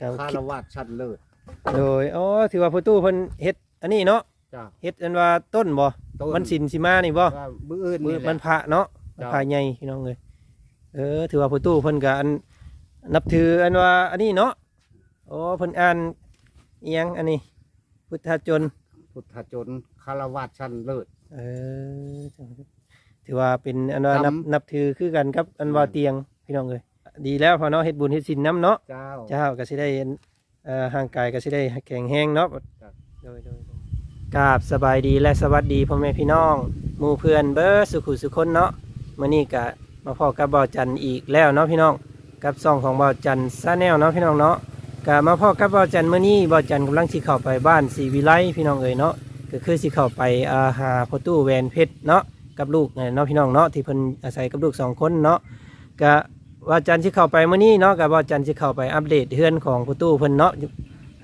ก็คารวาสชั้นเลิศ โดยอ๋อถือว่าพ่อตู้เพิ่นเฮ็ดอันนี้เนาะจ้าเฮ็ดอันว่าต้นบ่ต้นมันสินสิมานี่บ่ว่ามืออื่นมือนี่แหมัละ นพระเนาะจ้ะ พระใหญ่พี่น้องเอ้ยเออถือว่าพ่อตู้เพิ่นก็อันนับถืออันว่าอันนี้เนาะโอ้เพิ่นอ่านเอียงอันนี้ พุทธจนพุทธจนคารวาสชั้นเลิศ เออถือว่าเป็นอันว่านับจำนับถือคือกันครับอันว่าเตียงพี่น้องเอ้ย ดีแล้วพอเนาะเฮ็ดบุญเฮ็ดศีลน้ำเนาะเจ้า เจ้าก็สิได้เอ่อห่างกายก็สิได้แข็งแรงเนาะครับ โดยโดยโดยกราบสบายดีและสวัสดีพ่อแม่พี่น้องหมู่เพื่อนเบอร์สุขุสุคนเนาะมื้อนี้ก็มาพอกับบ่าวจันอีกแล้วเนาะพี่น้องกับซองของบ่าวจันซาแนลเนาะพี่น้องเนาะก็มาพอกับบ่าวจันมื้อนี้บ่าวจันกำลังสิเข้าไปบ้านศรีวิไลพี่น้องเอ๋ยเนาะก็คือสิเข้าไปอาหาพ่อตู้แหวนเพชรเนาะกับลูกเนี่ยเนาะพี่น้องเนาะที่เพิ่นอาศัยกับลูกสองคนเนาะ ก็ บ่าวจันสิเข้าไปเมื้อนี้เนาะก็บ่าวจันสิเข้าไปอัปเดตเฮือนของพ่อตู้เพิ่นเนาะ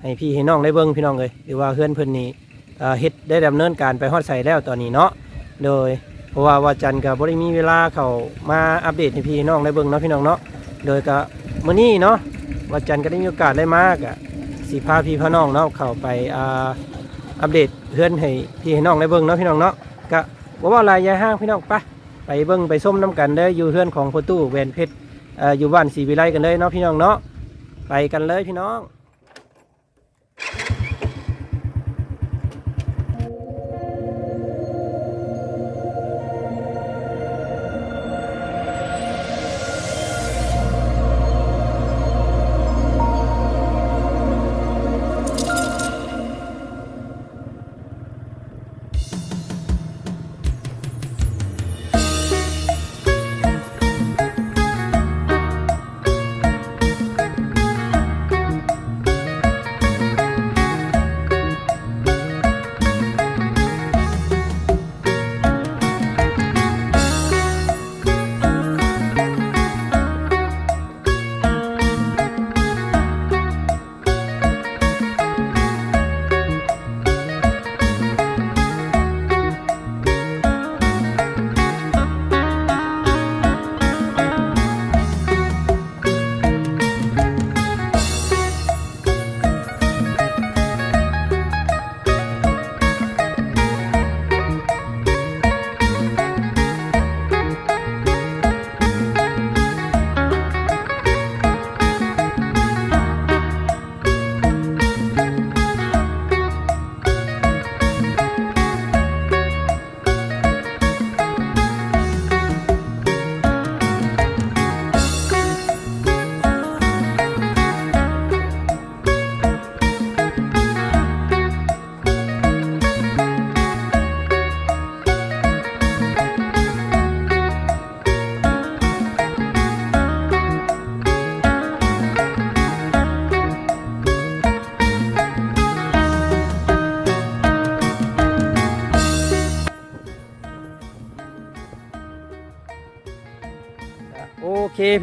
ให้พี่ให้น้องได้เบิ่งพี่น้องเอ้ยหรือว่าเฮือนเพิ่นนี่เฮ็ดได้ดำเนินการไปฮอดใส่แล้วตอนนี้เนาะโดยเพราะว่าบ่าวจันก็บ่ได้มีเวลาเข้ามาอัปเดตให้พี่ให้น้องได้เบิ่งเนาะพี่น้องเนาะโดยก็มื้อนี้เนาะวันจันทร์ก็ได้มีโอกาสได้มากอะสีพาพี่พ่อน้องเนาะเข้าไปอัปเดตเพื่อนให้พี่ให้น้องได้เบิ่งเนาะพี่น้องเนาะก็ว่าว่าลายยายห้างพี่น้องไปไปเบิ่งไปส้มน้ำกันเด้อยู่เพื่อนของพ่อตู้แวนเพชร อยู่บ้านศรีวิไลกันเลยเนาะพี่น้องเนาะไปกันเลยพี่น้อง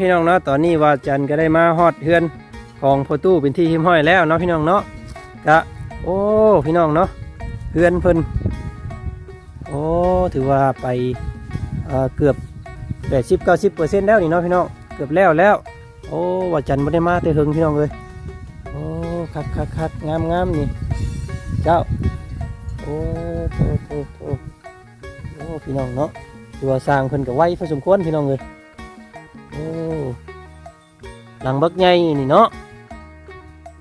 พี่น้องเนาะตอนนี้ว่าจันก็ได้มาฮอดเฮือนของพ่อตู้เป็นที่หิมห้อยแล้วเนาะพี่น้องเนาะกะโอ้พี่น้องเนาะเฮือนเพิ่นโอ้ถือว่าไปเอ่อเกือบแปดสิบเก้าสิบเปอร์เซ็นต์แล้วนี่เนาะพี่น้องเกือบแล้วแล้ว โอ้ว่าจันไม่ได้มาแต่เฮงพี่น้องเลยโอ้คักคักคักงามงามนี่เจ้าโอ้โอ้โอ้โอ้โอ้พี่น้องเนาะถือว่าสร้างเพิ่นกับไว้พอสมควรพี่น้องเลย หลังบักใหญ่นี่เนาะ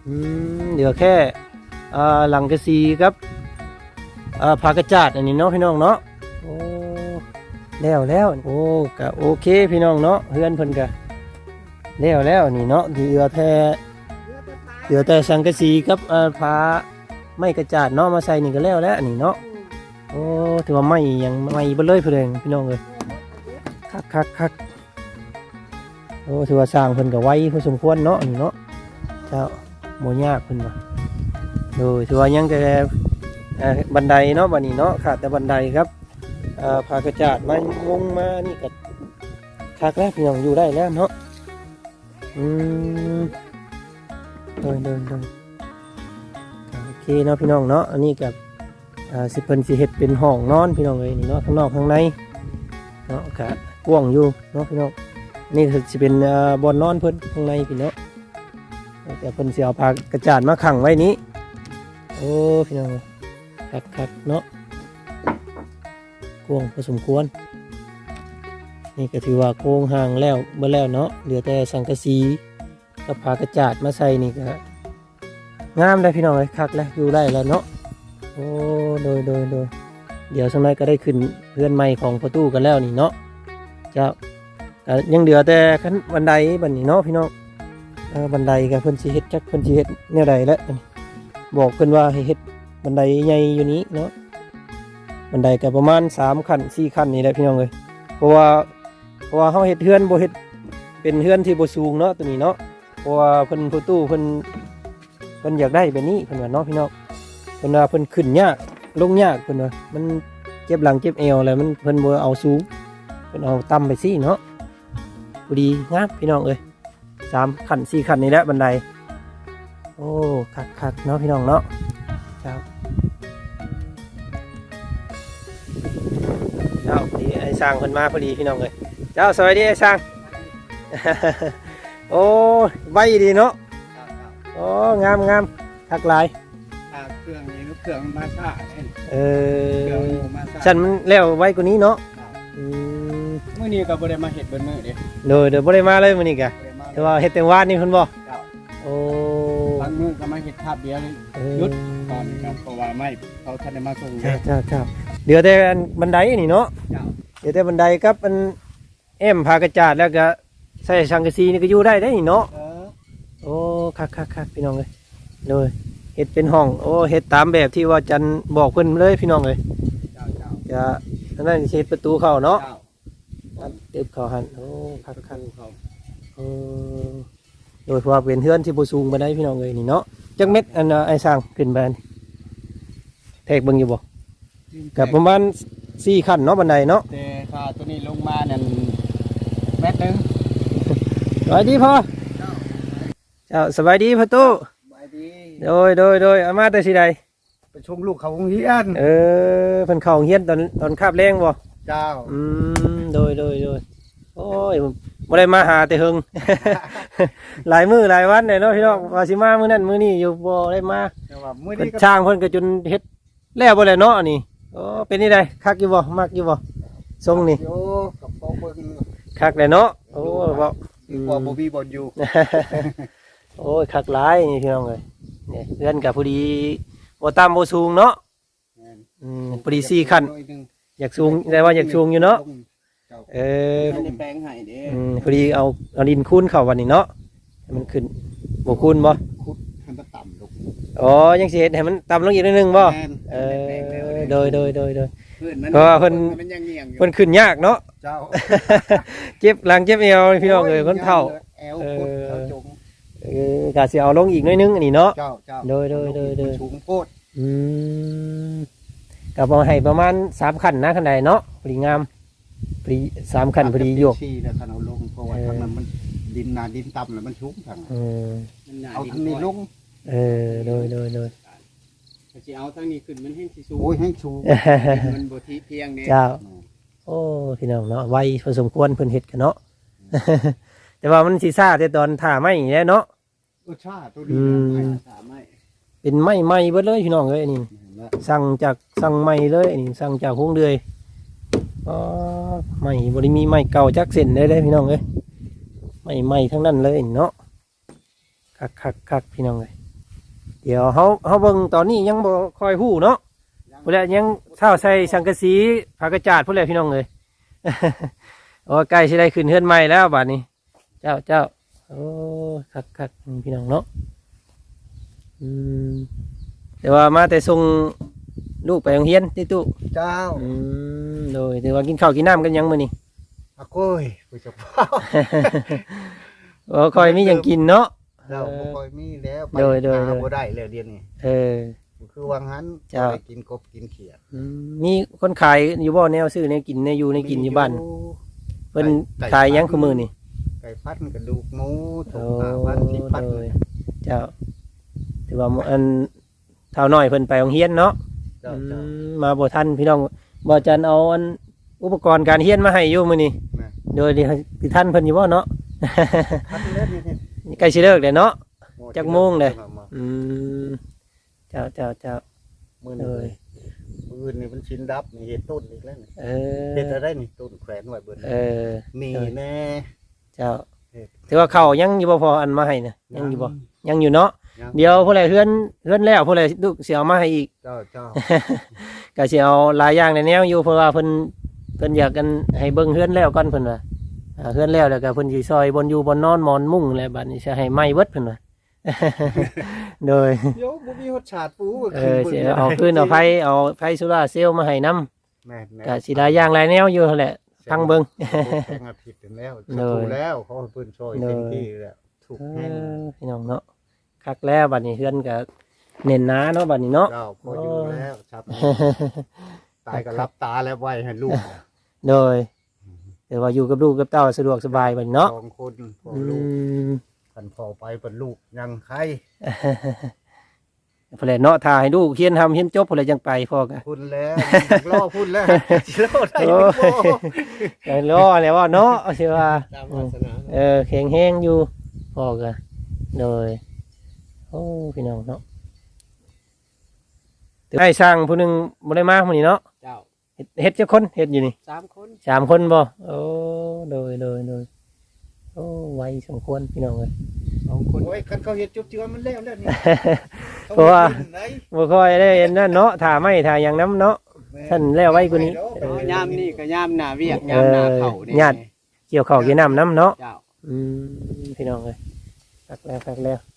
อืมเหลือแค่อ่าหลังกระสีครับอ่าผากระจาดอันนี้เนาะพี่น้องเนาะโอ้แล้วแล้วโอ้กะโอเคพี่น้องเนาะเฮือนเพิ่นกะแล้วแล้วนี่เนาะเหลือแค่เหลือแต่สังกะสีกับอ่าผาไม่กระจาดเนาะมาใส่นี่ก็แล้วแล้วนี่เนาะโอ้ถือว่าไม่ยังไม่เบ่เลยเพื่อนพี่น้องเลยคักคักคัก โอ้ถือว่าสร้างเพิ่นก็ไว้พอสมควรเนาะนี่เนาะเจ้าโมยากเพิ่นว่าโดยถือว่ายังแต่บันไดเนาะบัดนี้เนาะขาดแต่บันไดครับเอ่อพากระจาดมางงมานี่ก็คักแล้วพี่น้องอยู่ได้แล้วเนาะอืมโดยโดยโดยโอเคเนาะพี่น้องเนาะอันนี้กับสิเพิ่นสิเฮ็ดเป็นห้องนอนพี่น้องเอ้ยนี่เนาะข้างนอกข้างในเนาะกะกว้างอยู่เนาะพี่น้อง นี่คือจะเป็นเอ่อบอนนอนเพิ่นข้างในพี่เนาะแต่เพิ่นเสิเอาพากระจาดมาขังไว้นี้ โอ้พี่น้องคักคักๆเนาะกวงพอสมควร นี่ก็ถือว่าโค้งห่างแล้วเมื่อแล้วเนาะเหลือแต่สังกะสีกับพากระจาดมาใส่นี่ก็งามได้พี่น้องเลยคักแล้วอยู่ได้แล้วเนาะโอ้โดยโดยโดยเดี๋ยวสักหน่อยก็ได้ขึ้นเพื่อนใหม่ของประตูกันแล้วนี่เนาะเจ้า ยังเหลือแต่ขั้นบันไดบันนี้เนาะพี่น้องบันไดกับเพิ่นสิเฮ็ดจักเพิ่นสิเฮ็ดแนวใดแล้วบอกเพิ่นว่าให้เฮ็ดบันไดใหญ่อยู่นี้เนาะบันไดก็ประมาณสามขั้นสี่ขั้นนี่แหละพี่น้องเลยเพราะว่าเพราะว่าเขาเฮ็ดเฮือนบ่เฮ็ดเป็นเฮือนที่บ่สูงเนาะตัวนี้เนาะเพราะว่าเพิ่นผู้ตู้เพิ่นเพิ่นอยากได้แบบนี้เพิ่นว่าเนาะพี่น้องเพิ่นว่าเพิ่นขึ้นยากลงยากเพิ่นว่ามันเจ็บหลังเจ็บเอวอะไรมันเพิ่นบ่เอาสูงเพิ่นเอาต่ำไปสิเนาะ พอดีงามพี่น้องเอ้ยสามขั้นสี่ขั้นนี่แหละบันได โอ้คักๆเนาะพี่น้องเนาะครับเจ้าพอดีไอ้สร้างเพิ่นมาพอดีพี่น้องเอ้ยเจ้าสวัสดีไอ้ช่าง โอ้ใบดีเนาะโอ้งามงามทักหลายอ่าเครื่องนี้เครื่องมาซ่าเองเอเครื่องอมาซ่าฉันมันแล้วไว้กว่านี้เนาะ อืมมื้อนี้ก็บ่ได้มาเฮ็ดเบิ่นมื้อเด้เดี๋ยวเดี๋ยวบ่ได้มาเลยมื้อนี้กะบ่ได้มาแต่ว่าเฮ็ดแต่วานนี่เพิ่นบ่เจ้าโอ้บางมื้อก็มาเฮ็ดภาพเดียวเลยเออหยุดตอนนี้ครับเพราะว่าไม่เขาทันได้มาส่งเด้เจ้าเจ้าเจ้าเดี๋ยวแต่อันบันไดนี่เนาะเจ้าเดี๋ยวแต่บันไดกับอันแอมพากระจาดแล้วก็ใส่สังกะสีนี่ก็อยู่ได้ได้นี่เนาะ เออโอ้คักคักคักพี่น้องเลยเลยเฮ็ดเป็นห้อง โอ้เฮ็ดตามแบบที่ว่าจันบอกเพิ่นเลยพี่น้องเลยเจ้าเจ้าจะอันนั้นสิเฮ็ดประตูเข้าเนาะ เจ้า อันเติบเข้าหันโอ้คักประคักตูเขาเออโดยเพราะว่าเป็นเฮือนที่บ่สูงปานใดพี่น้องเลยนี่เนาะจักเม็ดอันน่ะไอ้สร้างขึ้นไปอันแทกเบิ่งอยู่บ่กับประมาณ4ขั้นเนาะบันไดเนาะแต่ค่าตัวนี้ลงมานั่นแมตรหนึงสวัสดีพ่อเจ้าสบายดีพ่อตู้บายดีโดยโดยโดยอามาแต่สิใดไปชมลูกเขาโรงเรียนเออเพิ่นเข้าโรงเรียนตอนตอนคาบแรงบ่ เจ้าอืมโดยโดยโดยโอ้ยผมบ่ได้มาหาแต่เฮง หลายมื้อหลายวันเลยเนาะพี่น้องว่าสิมามื้อนั้นมื้อนี้อยู่บ่ได้มาแต่ว่ามื้อเพิ่นนี้ก็ช่างเพิ่นก็จนเฮ็ดแล้วบ่แล้วเนาะอันนี้โอ้เป็นนี่ได้คักอยู่บ่มักอยู่บ่ทรงนี่โยกับพ่อเบิ่งคักเลยเนาะโอ้บ่ ดีกว่าบ่มีบ่อนอยู่โอ้ยคักหลายนี่พี่น้องเอ้ยนี่เพื่อนกับพอดีบ่ต่ำบ่สูงเนาะแม่นอืมพอดีสี่ขั้น หอยหง อยากสูงแต่ว่าอยากสูงอยู่เนาะเออไม่ได้แปลงให้เด้อืมพอดีเอาเอาดินคูนเข้าวันนี้เนาะให้มันขึ้นบ่คูนบ่ขุดให้มันต่ำลงอ๋อยังสิเฮ็ดให้มันต่ำลงอีกนิดนึงบ่แม่นเอไม่ได้แปลงแล้วอโดยโดยโดยโดย เพื่อนมันก็เพิ่น มันยังเงียงอยู่เพิ่นขึ้นยากเนาะ เจ้าเจ็บหลังเจ็บเอวพี่น้องเอ้ยคนเฒ่า แอวพุดเออเท้าจงเออกะสิเอาลงอีกหน้อยนึงอันนี้เนาะ เจ้าเจ้าโดยโดยโดยโดยสูงโพดอืม ก็บ่ให้ประมาณ3ขั้นนะคันใดเนาะพอดีงามพอดีสามขั้นพอดีโยกชี้แล้วคันเอาลงเพราะว่าเออทางนั้นมันดินนาดินต่ำแล้วมันสูงทางนั้นอืมเอาทางนี้ลงเออโดยโดยโดยสิเอาทั้งนี้ขึ้นมันให้สิสูงโอ้ยให้สูงมันบ่ทีเพียงเนี่ยเจ้าโอ้พี่น้องเนาะไวพอสมควรเพิ่นเฮ็ดกันเนาะแต่ว่ามันสิซ่าแต่ตอนถ่าไม้นี่แหละเนาะเออชาตัวอืนี้มสามารถเป็นไม้ใหม่เบิดเลยพี่น้องเอ้ยนี่ นะสั่งจากสั่งใหม่เลยนี่สั่งจากโรงเดือยอ๋อใหม่บ่ได้มีไม้เก่าจักเส้นเลยเด้พี่น้องเอ้ยใหม่ใหม่ทั้งนั้นเลยเนาะคักคักคักพี่น้องเอ้ยเดี๋ยวเฮาเฮาเบิ่งตอนนี้ยังบ่ค่อยฮู้เนาะพุ่นแหละยังเท่าใส่สังกะสีผากระจาดพุ่นแหละพี่น้องเลยโอ้ใกล้สิได้ขึ้นเฮือนใหม่แล้วบัดนี้ เจ้าเจ้าโอ้คักคักพี่น้องเนาะอืม แต่ว่ามาแต่ส่งลูกไปโรงเรียนที่ตู้เจ้าอืมโดยแต่ว่ากินข้าวกินน้ำกันยังมื้อนี้อาก้อยผู้จับพ่อโอ้คอยมีหยังกินเนาะ เราบ่ค่อยมีแล้วไปโดยโดย หาโดยบ่ได้แล้วเดี๋ยวนี้เออ คือวังหันเจ้า ไปกินกบกินเขียดอืมมีคนขายอยู่บ่แนวซื้อแนวกินแนวอยู่ในกินอยู่บ้านเพิ่นขายหยังคือมื้อนี่ไก่พันกระดูกหมูถุโอ้งหาวันที่พันโดยเจ้าถือว่าอันเท่าน้อยเพิ่นไปโรงเรียนเนาะเจ้าอืเจ้ามมาบ่ทันพี่น้องบ่จันเอาอันอุปกรณ์การเรียนมาให้อยู่มื้อนี้แม่ โดยที่ที่ท่านเพิ่นอยู่บ่เนาะพันเล่นนี่นี่ใกล้สิเลิกแล้วเนาะโอ้จักโมงเลย มาอืมเจ้าเจ้าเจ้ามื้อเอ้นี้ยมื้ออื่นนี่มันชินดับนี่เฮ็ดต้นอีกแล้วนี่เออเฮ็ดอะไรนี่ต้นแขวนไว้เบิ่นเออ มีแน่ เจ้าเฮ็ดถือว่าเขายังอยู่บ่พออันมาให้นะยังอยู่บ่ยังอยู่เนาะยัง เดี๋ยวผู้ใดเฮือนเฮือนแล้วผู้ใดลูกสิเอามาให้อีกเจ้าเจ้าก็สิเอาหลายอย่างในแนวอยู่เพราะว่าเพิ่นเพิ่นอยากกันให้เบิ่งเฮือนแล้วก่อนเพิ่นว่าอ่าเฮือนแล้วแล้วก็เพิ่นสิซอยบนอยู่บนนอนหมอนมุ้งแล้วบัดนี้สิให้ไหม้เบิดเพิ่นว่าโดยโยบ่มีรสชาติปูเออสิเอาคืนเอาไฟเอาไฟโซล่าร์เซลล์มาให้นํแม่นๆก็สิหลายอย่างหลายแนวอยู่นั่นแหละพังเบิ่งแสงอาทิตย์ถึงแล้วเลยถูกแล้วเขาให้เพิ่นช่วยเลยเต็มที่แล้วถูกเอแห้งอพี่น้องเนาะ คักแล้วบัดนี้เฮือนก็เน้นหนาเนาะบัดนี้เนาะ เจ้าพออยู่แล้วชัดตายก็รับตาแล้วไว้ให้ลูกโดยแต่ว่าอยู่กับลูกกับเต้าสะดวกสบายบัดนี้เนาะสองคนพ่ออืลูกมคันพอไปเป็นลูกยังใครพอแหละเนาะถ้าให้ลูกเฮียนทำเฮียนจบพอแหละจังไปพ่อก็พุ่นแล้วล่อพุ่นแล้วสิล่อได้โอ้บ่ยก็รอแล้วว่าเนาะสิว่า ตามวาสนาเออแข็งแห้งอยู่พ่อก็โดย โอ้พี่น้องเนาะไอ้สร้างผู้หนึงบ่ได้มามื้อนี้เนาะเจ้าเฮ็ดเฮ็ดจักคนเฮ็ดอยู่นี่สามคนสามคนบ่โอ้โดยโดยโดยโอ้ไวสมควรพี่น้องเอ้ย สองคนโอ้ยคันเขาเฮ็ดจุบเจือมันแล้วแล้วนี่เพราะว่าขฮ็ดไหนบ่ค่อยได้เห็นนั่นเนาะถ้าไม่ถ้าหยังน้ำเนาะ ท่านแล้วไว้กว่านี้ เออเอายามนี่ก็ยามหน้าเวียกยามหน้าเขานี่ญาติ เกี่ยวข้าวเกี่ยวน้ำน้ำเนาะ เจ้า อืมพี่น้องเอ้ยฟักแล้วฟักแล้วนี่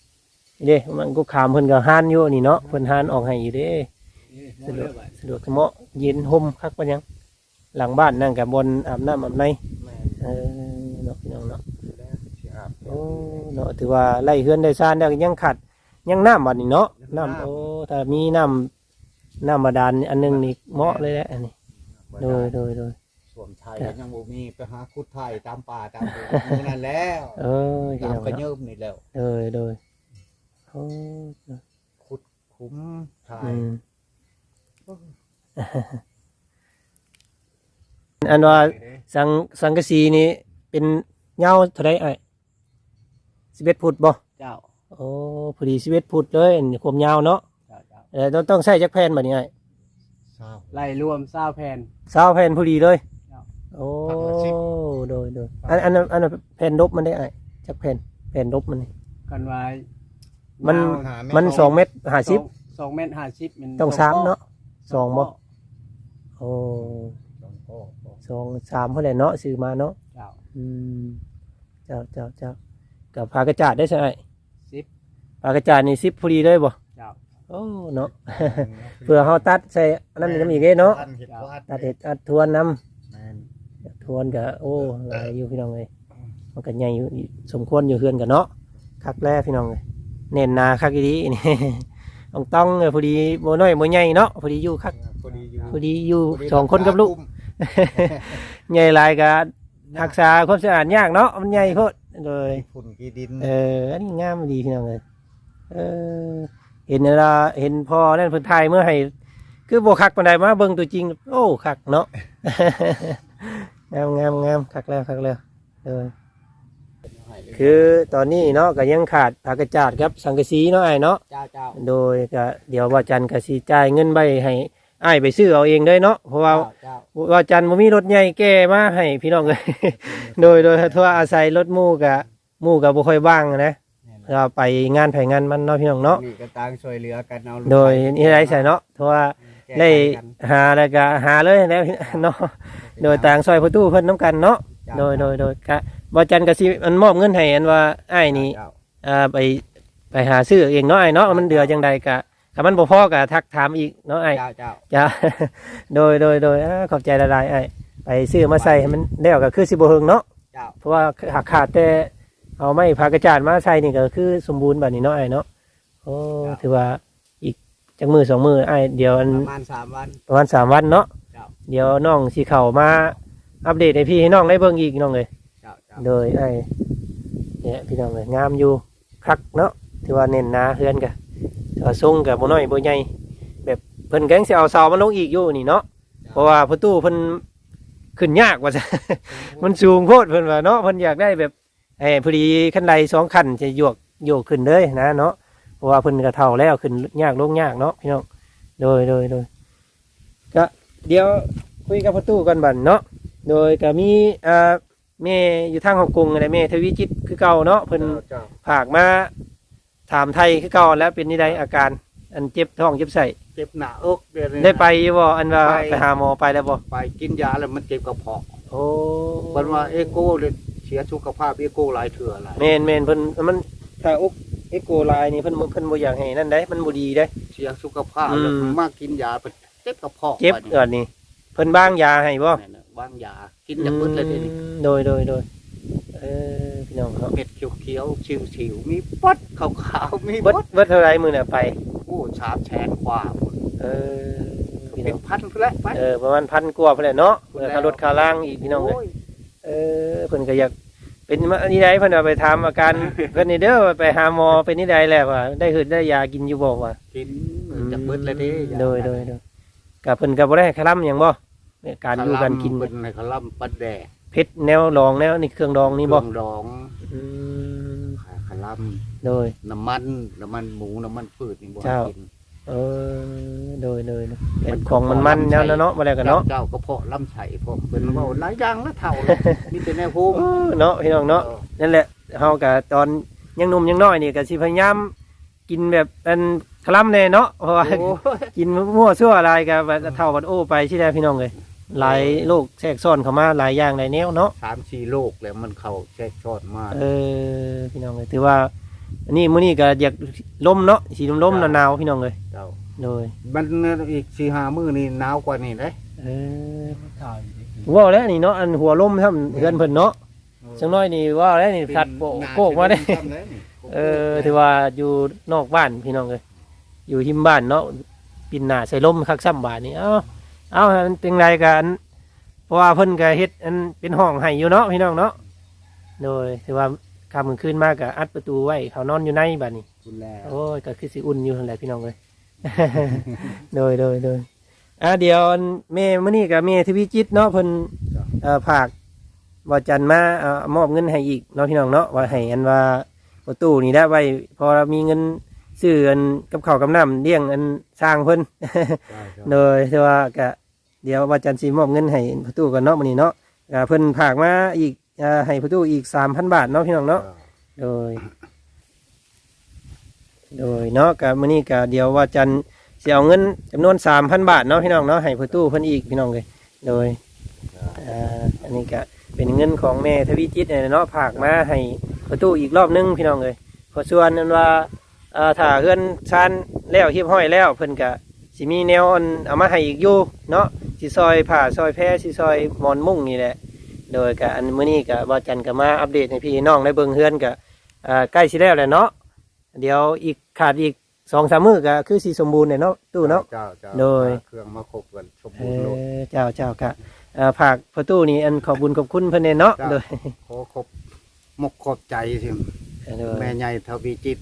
เด้มันก็ขามเพิ่นก็หานอยู่นี่เนาะเพิ่นหานออกให้อยู่เด้สะดวกสะดวกเหมาะเย็นห่มคักปะยัง หลังบ้านนั่งกับบนอาบน้ำอาบในแม่เออเนาะพี่น้องเนาะแล้วสิอาบโอ้เนาะถือว่าไล่เฮือนได้ซ่านได้วก็ยังขัด ยังน้ำบัดนี้เนาะน้ำโอ้ถ้ามีน้ำน้ำบาดาลอันหนึงนี่เหมาะเลยแหละอันนี้โดยโดยโดยสวมไทยยังบ่มีไปหาคุดไทยตามป่าตามดงมื้อนั้นแล้ว เออพี่ตามน้องกระเนาะเยิมนี่แล้วโดยโดย โอ้คุดคุ้มไทอืยมอันว่าสังสังกะสีนี่เป็นเงาเท่าไรไอ้สิบเอ็ดฟุตบ่เจ้าโอ้พอดีสิบเอ็ดฟุตเลยอันนี้ความยาวเนาะเจ้าเจ้าเออต้องต้องใส่จักแผ่นแบบนี้ไอ้เศร้าไล่รวมเศร้าแผ่นสาวแผ่นพอดีเลยครับโอ้พันละสิบโดยโดยอันอันนั้นอันนั้นแผ่นดบมันได้ไอ้จักแผ่นแผ่นดบมันนี่กันไว้ มันยาวหาแมันสองเมตรห้าสิบสองสองเมตรห้าสิบมันต้องสามเนาะสองบ่ข้โอ้สองข้อสองสามเท่าไหร่เนาะซื้อมาเนาะเจ้าอืมเจ้าเจ้าเจ้ากับพากระจาดได้ใช่ไหมสิบพากระจาดนี่สิบพอดีเลยบ่เจ้าโอ้เนาะเพื่อเฮาตัดใส่อันนั้นน้ำอีกเด้เนาะตัดเห็ดวาดตัดเห็ดอัดทวนน้แม่นำทวนก็โอ้หลายอยู่พี่น้องเลยมันก็ใหญ่อยู่สมควรอยู่เฮือนกันเนาะคักแรพี่น้องเลย เน้นหนาคักอีดีนี่ต้องต้องเออพอดีโมน้อยโมใหญ่เนาะพอดีอยู่คักพอดีอยู่พอดีอยู่สองคนกับลูกใหญ่หลายก็รักษาความสะอาดยากเนาะมันใหญ่โพดเลยฝุ่นกี่ดินเอออันนี้งามดีพี่น้องเลยเออเห็นเวลาเห็นพอนั่นเพิ่นถ่ายเมื่อให้คือโบคักปานใดมาเบิ่งตัวจริง โอ้คักเนาะงามงามงามคักแล้วคักแล้วเออ คือตอนนี้เนาะก็ยังขาดผักกระจาดครับสังกะสีเนาะไอ้เนาะเจ้าเจ้า โดยก็เดี๋ยวว่าจันทร์ก็สิจ่ายเงินไปให้อ้ายไปซื้อเอาเองเลยเนาะเพราะว่า เจ้าว่าจันทร์บ่มีรถใหญ่แก่มาให้พี่น้องเลย โดยโดยทั่วอาศัยรถหมู่กะหมู่กะบ่ค่อยบ้างนะเราไปงานไผงานมันเนาะพี่น้องเนาะนี่ก็ต่างช่วยเหลือกันเอาลูกโดยนี่ไรใส่เนาะเพราะว่าแก้ได้ไขกันหาแล้วก็หาเลยแล้วเนาะโดยต่างซอยประตูเพิ่นน้ำกันเนาะเจ้าโดยโดยโดยกะ บ่จันทร์ก็สิมันมอบเงินให้อันว่าอ้ายนี่เจ้าอ่าไปไปหาซื้อเองเนาะอ้ายเนาะมันเดือจังใดกะถ้ามันบ่พอก็ทักถามอีกเนาะอ้าย เจ้าเจ้าจ้า โดยโดยโดยอ่าขอบใจละลายไอ้ายไปซื้อมาใส่ให้มันแล้วก็คือสิบเฮิงเนาะเจ้าเพราะว่าหักขาดแต่เอาไม้พากระจาดมาใส่นี่ก็คือสมบูรณ์แบบนี้เนาะไอ้ายเนาะโอ้ถือว่าอีกจักมือสองมือไอ้ายเดี๋ยวอัน ประมาณสามวัน ประมาณสามวันเนาะ ครับ เดี๋ยวน้องสีเข่ามาอัปเดตให้พี่ให้น้องได้เบิ่งอีกน้องเลยเจ้าเจ้า โดยไอ้ายเนี่ยพี่น้องเลยงามอยู่คักเนาะถือว่าเน้นหนาเฮือนกะถือว่าทรงกับโบน้อยโบใหญ่แบบเพิ่นแกงสิเอาเสามาลงอีกอยู่นี่เนาะเพราะว่าประตูเพิ่นขึ้นยากว่าซะมันสูงโพดเพิ่นว่าเนาะเพิ่นอยากได้แบบไอ้พอดีขั้นใดสองขั้นจะหยวกโยกขึ้นเลยนะเนาะเพราะว่าเพิ่นก็เฒ่าแล้วขึ้นยากลงยากเนาะพี่น้องโดยโดยโดยก็เดี๋ยวคุยกับพ่อตู้กันบัดเนาะโดยก็มีอ่า แม่อยู่ทางฮ่องกงอะไรแม่ทวีจิตคือเก่าเนาะเพิ่นเจ้าฝากมาถามไทยคือเก่าแล้วเป็นนี่ใดอาการ อันเจ็บท้องเจ็บไส้เจ็บหน้าอกเดือนนี้ได้ไปอยู่บ่อันว่าไป ไปหาหมอไปแล้วบ่ไปกินยาแล้วมันเจ็บกระเพาะโอ้เพิ่นว่าเอโก้เลยเสียสุขภาพเอโก้หลายเถื่อหลายแม่นแม่นเพิ่นมันถ้าอกเอ็กโกไลน์นี่เพิ่นบ่เพิ่นบ่อยากให้นั่นได้มันบ่ดีได้ เสียสุขภาพอืมแล้วมากกินยาไปเจ็บกระเพาะเจ็บไปเอิ้นนี่เพิ่นบ้างยาให้บ่นั่นน่ะวางยา กินจะปึ๊ดเลยเดี๋ยวนี้อืมโดยโดยโดยเออพี่น้องเนาะเม็ดเขียวๆชิวๆมีปดขาวๆมีเบิดปดเบิดเท่าไหร่มื้อน่ะไป โอ้ชาบแชนกว่าหมดเออพี่เป็น้นองพันแหละไป เออประมาณพันกว่าพุ่นแหละเนาะเออค่ารถค่าล่างอีกพี่น้องเอ้ยโยเออเพิ่นก็อยากเป็นมาอันนี้ได้เพิ่นเอาไปถามอาการ เพิ่นนี่เด้อว่าไปหาหมอเป็นนี่ได้แล้วว่าได้หืดได้ยากินอยู่บ่ว่ากินจะปึ๊ดเลยเดิโดยโดยโดยกับเพิ่นก็บ่ได้ให้คลำหยังบ่ เนี่ยการอยู่การกินเป็นในคลัมปัดแดกเผ็ดแนวรองแนวนี่เครื่องดองนี่บ่เครื่องดองอืมคลัมโดยน้ำมันน้ำมันหมูน้ำมันพืชนี่บ่ให้เจ้ากินเออโดยโดยโดยเป็นของมันมันๆแนวนั้นเนาะบ่แล้วกันเนาะเจ้าก็เพาะลำไส้พวกเป็นว่าหลายอย่างแล้วเท่าเลยมีแต่แนวภูมิเออเนาะพี่น้องเนาะนั่นแหละเฮาก็ตอนยังหนุ่มยังน้อยนี่ก็สิพยายามกินแบบอันคลำแน่เนาะเพราะว่าโอ้ยกินมั่วซั่วอะไรกับเท่าบัดโอ้ไปที่ได้พี่น้องเลย หลายโรคแทรกซ้อนเข้ามาหลายอย่างหลายแนวเนาะสามสี่โลกแล้วมันเข้าแช่ชอดมาก เออพี่น้องเลยถือว่า อันนี้มื้อนี้ก็อยากลมเนาะสีลมๆหนาวๆพี่น้องเลยเจ้าโดยมันอีกสี่ห้ามื้อนี่หนาวกว่านี่เลยเออว่าแล้วนี่เนาะอันหัวลมทำเฮือนเพิ่นเนาะจังน้อยนี่ว่าแล้วนี่สัตว์โปะโกกมาได้เออถือว่าอยู่นอกบ้านพี่น้องเลยอยู่หิมบ้านเนาะปินหน้าใส่ลมคักซ้ำบาทนี่เอ้า เอ้ามันเป็นไรกันเพราะว่าเพิ่นก็เฮ็ดอันเป็นห้องให้อยู่เนาะพี่น้องเนาะโดยถือว่าคำกลางคืนมากก็อัดประตูไว้เขานอนอยู่ในบ้านนี่คุณแล้วโอ้ยก็คือสิอุ่นอยู่นั่นแหละพี่น้องเลย โดยโดยโดยอะเดี๋ยวอันแม่มื้อนี้กับแม่ทวีจิตเนาะเพิ่นเอ่อฝากบ่จันมาเอ่อมอบเงินให้อีกเนาะพี่น้องเนาะว่าให้อันว่าประตูนี่ได้ไว้พอเรามีเงินซื้ออันกับข้าวกับน้ำเลี้ยงอันสร้างเพิ่น โดยที่ว่าก็ เดี๋ยวว่าจันทร์สิมอบเงินให้ประตูกันเนาะมื้อนี้เนาะเพิ่นฝากมาอีกอ่าให้ประตูอีก3,000บาทเนาะพี่น้องเนาะโดย โดยเนาะกับมื้อนี้ก็เดี๋ยวว่าจันทร์เสิเอาเงินจำนวนสามพันบาทเนาะพี่น้องเนาะให้พ่อตู้เพิ่นอีกพี่น้องเลยโดยอ่าอันนี้ก็เป็นเงินของแม่ทวีจิตเนี่ยเนาะฝากมาให้พ่อตู้อีกรอบนึงพี่น้องเลยพอส่วนนั้นว่าอ่าถ้าเฮือนชานแล้วเรียบห้อยแล้วเพิ่นก็ สิมีแนวอันเอามาให้อีกอยู่เนาะสิซอยผ้าซอยแพรสิซอยหมอนมุ้งนี่แหละ โดยก็อันมื้อนี้ก็ว่าจันก็มาอัปเดตให้พี่น้องได้เบิ่งเฮือนก็อ่าใกล้สิแล้วแหละเนาะเดี๋ยวอีกขาดอีกสองสามมือก็คือสีสมบูรณ์เนี่ยเนาะตู้เนาะ เจ้าเจ้าโดย เครื่องมาครบกันสมเอบูรณ์โลดอเจ้าเจ้าค่ะอ่าผากประตูนี่อันขอบบุญขอบคุณเพิ่นเนี่ยเนาะจ้าโดยขอขอบมกขอบใจสิโดยแม่ใหญ่ทวีจิต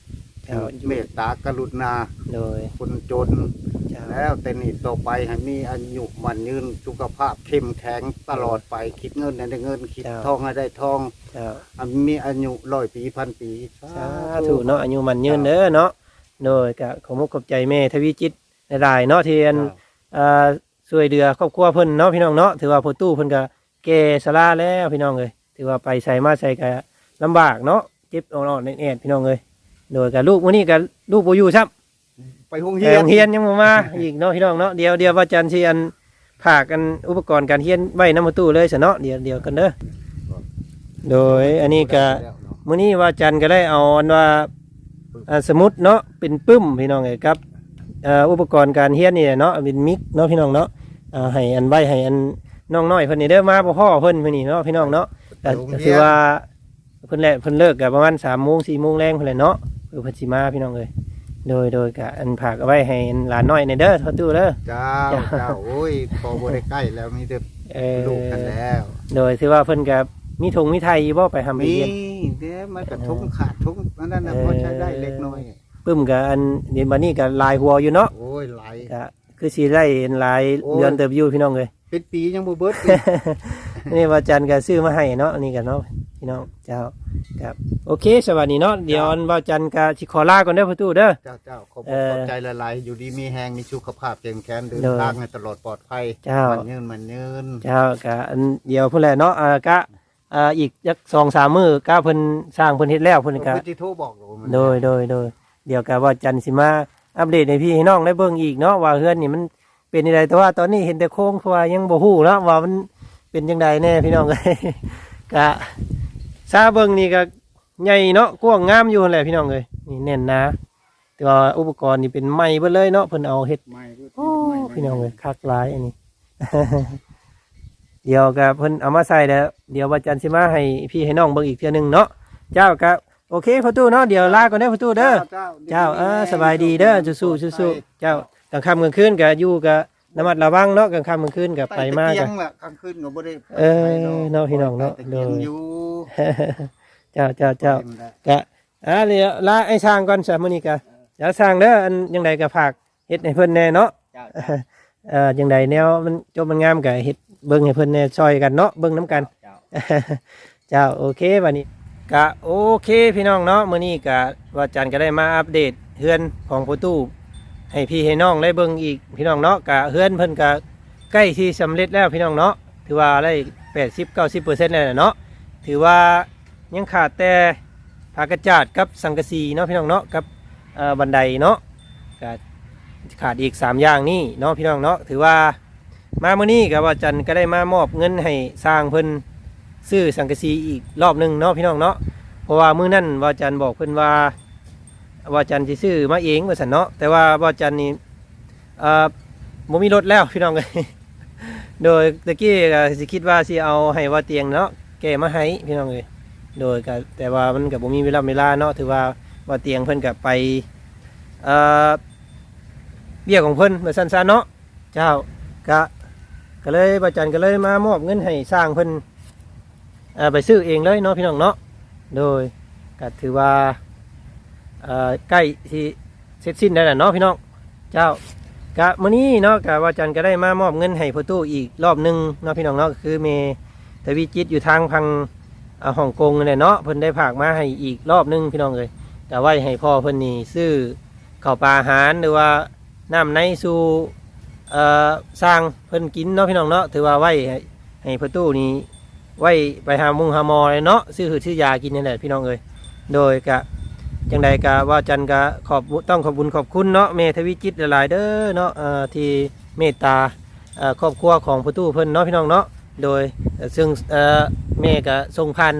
เจ้าเมตตากรุณาโดยคนจนเจ้า แล้วแต่นี่ต่อไปให้มีอายุมันยืนสุขภาพเข้มแข็งตลอดไปคิดเงินให้ได้เงิน คิดทองให้ได้ทองเจ้าอันมีอายุร้อยปีพันปีสาธุเนาะอายุมันยืนเด้อเนาะโดยก็ขอมุกขอบใจแม่ทวีจิตหลายๆเนาะที่อันอ่าช่วยเดือครอบครัวเพิ่นเนาะพี่น้องเนาะถือว่าพ่อตู้เพิ่นก็แก่สลาแล้วพี่น้องเลยถือว่าไปใส่มาใส่ก็ลำบากเนาะเจ็บอ่อนๆแอดๆพี่น้องเลยโดยกับลูกมื้อนี้กับลูกบ่อยู่ครับ ไปห้องเฮีเฮียยนเฮียนยังบ่มา อีกเนาะพี่น้องเนาะเดี๋ยวเดี๋ยวว่าจันทร์สิอันผากกันอุปกรณ์การเฮียนไว้นำประตูเลยซะเนาะเดี๋ยวเดี๋ยวกันเด้อโดยอันนี้ก็มื้อนี้ว่าจันทร์ก็ได้เอาอันว่าอ่าสมุดเนาะเป็นปึ้มพี่น้องเอ้ยครับเอ่ออุปกรณ์การเฮียนนี่แหละเนาะเป็นมิกเนาะพี่น้องเนาะอ่าให้อันไว้ให้อันน้องน้อยเพิ่นนี่เด้อมาบ่พ่อเพิ่นเพิ่นนี่เนาะพี่น้องเนาะก็ก็ถือว่าเพิ่นแหละเพิ่นเลิกก็ประมาณ3:00น4:00นแรงเพิ่นแหละเนาะเพื่อเพิ่นสิมาพี่น้องเอ้ย โดยโดยกะอันผากเอาไว้ให้หลานน้อยในเด้อทอตู้เด้อ เจ้าเจ้าโอ้ยพอบ่ได้ใกล้แล้วมีแต่เออลูกกันแล้วโดยถือว่าเพิ่นกับมีธงมีไทยบ่ไปทำไปมีเรียน เดี๋ยวมันกระทุ้งขาดทุ้งอันนั้นน่ะเออ พอใช้ได้เล็กน้อย ปึ้มกับอันเดี๋ยวบัดนี้ก็ลายหัวอยู่เนาะโอ้ยไหลายก็คือสิได้หลายโอ้ย เดือนเติบอยู่พี่น้องเลย เป็นปียังบ่เบิดนี่ว่าจันก็ซื้อมาให้เนาะอันนี้ก็เนาะ พี่น้องเจ้าครับโอเคสวัสดีเนาะเดี๋ยวอันบ่าวจันก็สิขอลาก่อนเด้อพ่อตู้เด้อ เจ้าเจ้าขอบเอคุณอขอบใจหลายๆอยู่ดีมีแหงมีสุขภาพเข้มแข็งเดินเด้อทางให้ตลอดปลอดภัยเจ้ามันยืนมันยืนเจ้าก็อันเดียวพุ่นแหละเนาะอ่ากะอ่าอีกจักสองสามมื้อก็เพิ่นสร้างเพิ่นเฮ็ดแล้วเพิ่นก็ วิธีโทรบอกเรามันโดยโดยโดยเดี๋ยวก็ว่าจันทร์สิมาอัปเดตให้พี่ให้น้องได้เบิ่งอีกเนาะว่าเฮือนนี่มันเป็นยังไงแต่ว่าตอนนี้เห็นแต่โค้งเพราะว่ายังบ่ฮู้เนาะว่ามันเป็นจังไดแน่พี่น้องเอ้ยก็ ซาเบิ่งนี่ก็ใหญ่เนาะกว้างงามอยู่นั่นแหละพี่น้องเอ้ยนี่แน่นหนะแต่ว่าอุปกรณ์นี่เป็นไม้เบิดเลยเนาะเพิ่นเอาเฮ็ดไม่โอ้พี่น้องเลยคักหลายอันนี้ เดี๋ยวกับเพิ่นเอามาใส่แล้วเดี๋ยววันจันทร์สิมาให้พี่ให้น้องเบิ่งอีกเทื่อหนึงเนาะเจ้าก็โอเคพ่อตู้เนาะเดี๋ยวลาก่อนเด้อพ่อตู้เด้อ เจ้าเออสบายดีเด้อสู้ๆสู้ๆเจ้ากลางค่ำกลางคืนก็อยู่ก็ ระมัดระวังเนาะกลางค่ำกลางคืนก็ไปมาเตีก็ยงล่ะกลางคืนก็บ่ได้เออเนาะพี่น้องเนาะแต่เตียงโดยอยู่เจ้าเจ้าเจ้าก็อ่าเดี๋ยวลาไอ้ช่างก่อนสามมื้อนี้ก็เดี๋ยวช่างเด้ออันยังไดก็ฝากเฮ็ดให้เพิ่นแน่เนาะเจ้าเอ่อยังไดแนวมันจบมันงามก็เฮ็ดเบิ่งให้เพิ่นแน่ซอยกันเนาะเบิ่งน้กันเจ้าเจ้าโอเควันนี้ก็โอเคพี่น้องเนาะมื้อนี้ก็ว่าจันก็ได้มาอัปเดตเฮือนของประตู ให้พี่ให้น้องได้เบิ่งอีกพี่น้องเนาะก็เฮือนเพิ่นก็ใกล้ที่สำเร็จแล้วพี่น้องเนาะถือว่าได้80 90%แล้วเนาะถือว่ายังขาดแต่ผากระจาดกับสังกะสีเนาะพี่น้องเนาะกับบันไดเนาะกขาดอีกสามอย่างนี่เนาะพี่น้องเนาะถือว่ามาเมื้อนี้ก็ว่าจันก็ได้มามอบเงินให้สร้างเพิ่นซื้อสังกะสีอีกรอบหนึ่งเนาะพี่น้องเนาะเพราะว่ามื้อนั้นว่าจันบอกเพิ่นว่า วาจันสิซื้อมาเองว่าซั่นเนาะแต่ว่าวาจันนี่เอ่อบ่มีรถแล้วพี่น้องเอ้ยโดยตะกี้ก็สิคิดว่าสิเอาให้ว่าเตียงเนาะแกมาให้พี่น้องเอ้ยโดยก็แต่ว่ามันก็บ่มีเวลาเวลาเนาะถือว่าว่าเตียงเพิ่นก็ไปเอ่อเบี้ยของเพิ่นว่าซั่นซะเนาะเจ้าก็ก็เลยวาจันก็เลยมามอบเงินให้สร้างเพิ่นเอ่อไปซื้อเองเลยเนาะพี่น้องเนาะโดยก็ถือว่า ใกล้ที่เสร็จสิ้นแล้วแหละเนาะพี่น้องเจ้ากะมื้อนี้เนาะกะว่าจันก็ได้มามอบเงินให้พ่อตู้อีกรอบหนึงเนาะพี่น้องเนาะคือเมทวีจิตอยู่ทางพังอ่อฮ่องกงเนี่ยเนาะเพิ่นได้ฝากมาให้อีกรอบหนึงพี่น้องเลยก็ไว้ให้พ่อเพิ่นนี่ซื้อข้าวปลาอาหารหรือว่าน้ำในสู่สร้างเพิ่นกินเนาะพี่น้องเนาะถือว่าไว้ให้ให้พ่อตู้นี่ไว้ไปหามุงหาหมอเลยเนาะซื้อหืดซื้อยากินนี่แหละพี่น้องเอ้ยโดยกะ จังใดกะว่าจันกะขอบต้องขอบบุญขอบคุณเนาะเมทวิจิตหลายๆเด้อเนาะที่เมตตาครอบครัวของผู้ตู้เพิ่นเนาะพี่น้องเนาะโดยซึ่งเมกะทรงพัน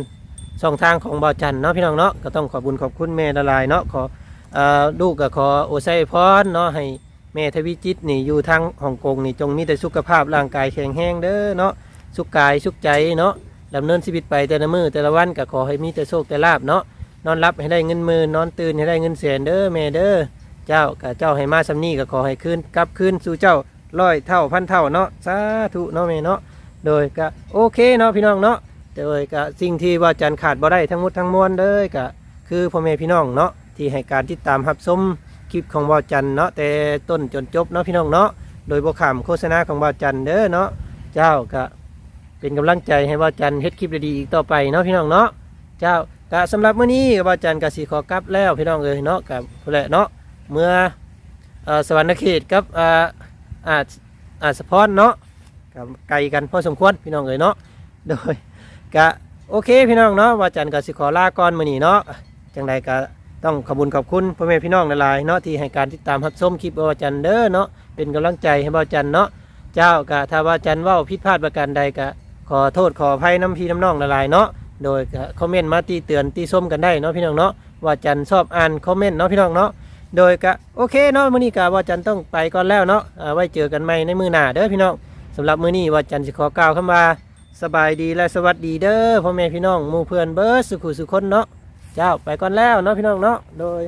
สองทางของบ่าวจันเนาะพี่น้องเนาะก็ต้องขอบบุญขอบคุณแม่หลายเนาะขอลูกก็ขอโอไซพรเนาะให้แม่ทวิจิตนี่อยู่ทางฮ่องกงนี่จงมีแต่สุขภาพร่างกายแข็งแรงเด้อเนาะสุขกายสุขใจเนาะดำเนินชีวิตไปแต่ละมือแต่ละวันก็ขอให้มีแต่โชคแต่ลาบเนาะ นอนรับให้ได้เงินหมือนอนตื่นให้ได้เงินแสนเด้อแม่เด้อเจ้ากับเจ้าให้มาสำนีก็ขอให้คืนกลับคืนสู่เจ้าร้อยเท่าพันเท่าเนาะสาธุเนาะแม่เนาะโดยก็โอเคเนาะพี่น้องเนาะโดยก็สิ่งที่ว่าจันขาดบ่ได้ทั้งหมดทั้งมวลเด้อก็คือพ่อแม่พี่น้องเนาะที่ให้การติดตามรับชมคลิปของบ่าวจันเนาะแต่ต้นจนจบเนาะพี่น้องเนาะโดยบ่ขามโฆษณาของบ่าวจันเด้อเนาะเจ้าก็เป็นกำลังใจให้ว่าจันเฮ็ดคลิปดีๆอีกต่อไปเนาะพี่น้องเนาะเจ้า กะสำหรับมื้อนี้ว่าจันกะสิขอกลับแล้วพี่น้องเอ้ยเนาะกับแหละเนาะเมื่อสวรรณเขตกับอ่าอาอาสะพอนเนาะกับไกลกันพอสมควรพี่น้องเอ้ยเนาะโดยกะโอเคพี่น้องเนาะว่าจันกะสิขอลาก่อนมื้อนี้เนาะจังใดก็ต้องขอบุญขอบคุณพ่อแม่พี่น้องหลายๆเนาะที่ให้การติดตามรับชมคลิปว่าจันเด้อเนาะเป็นกำลังใจให้บ่าจันเนาะเจ้ากะถ้าว่าจันเว่าผิดพลาดประการใดกะขอโทษขออภัยน้ำพี่น้ำน้องละลายเนาะ โดยคอมเมนต์มาตีเตือนตีส้มกันได้เนาะพี่น้องเนาะว่าจันชอบอ่านคอมเมนต์เนาะพี่น้องเนาะโดยกะโอเคเนาะมื้อนี้ก็ว่าจันต้องไปก่อนแล้วเนาะไว้เจอกันใหม่ในมื้อหน้าเด้อพี่น้องสำหรับมื้อนี้ว่าจันสิขอกล่าวคำว่าสบายดีและสวัสดีเด้อพ่อแม่พี่น้องหมู่เพื่อนเบิร์ดสุขุสุคนเนาะเจ้าไปก่อนแล้วเนาะพี่น้องเนาะโดย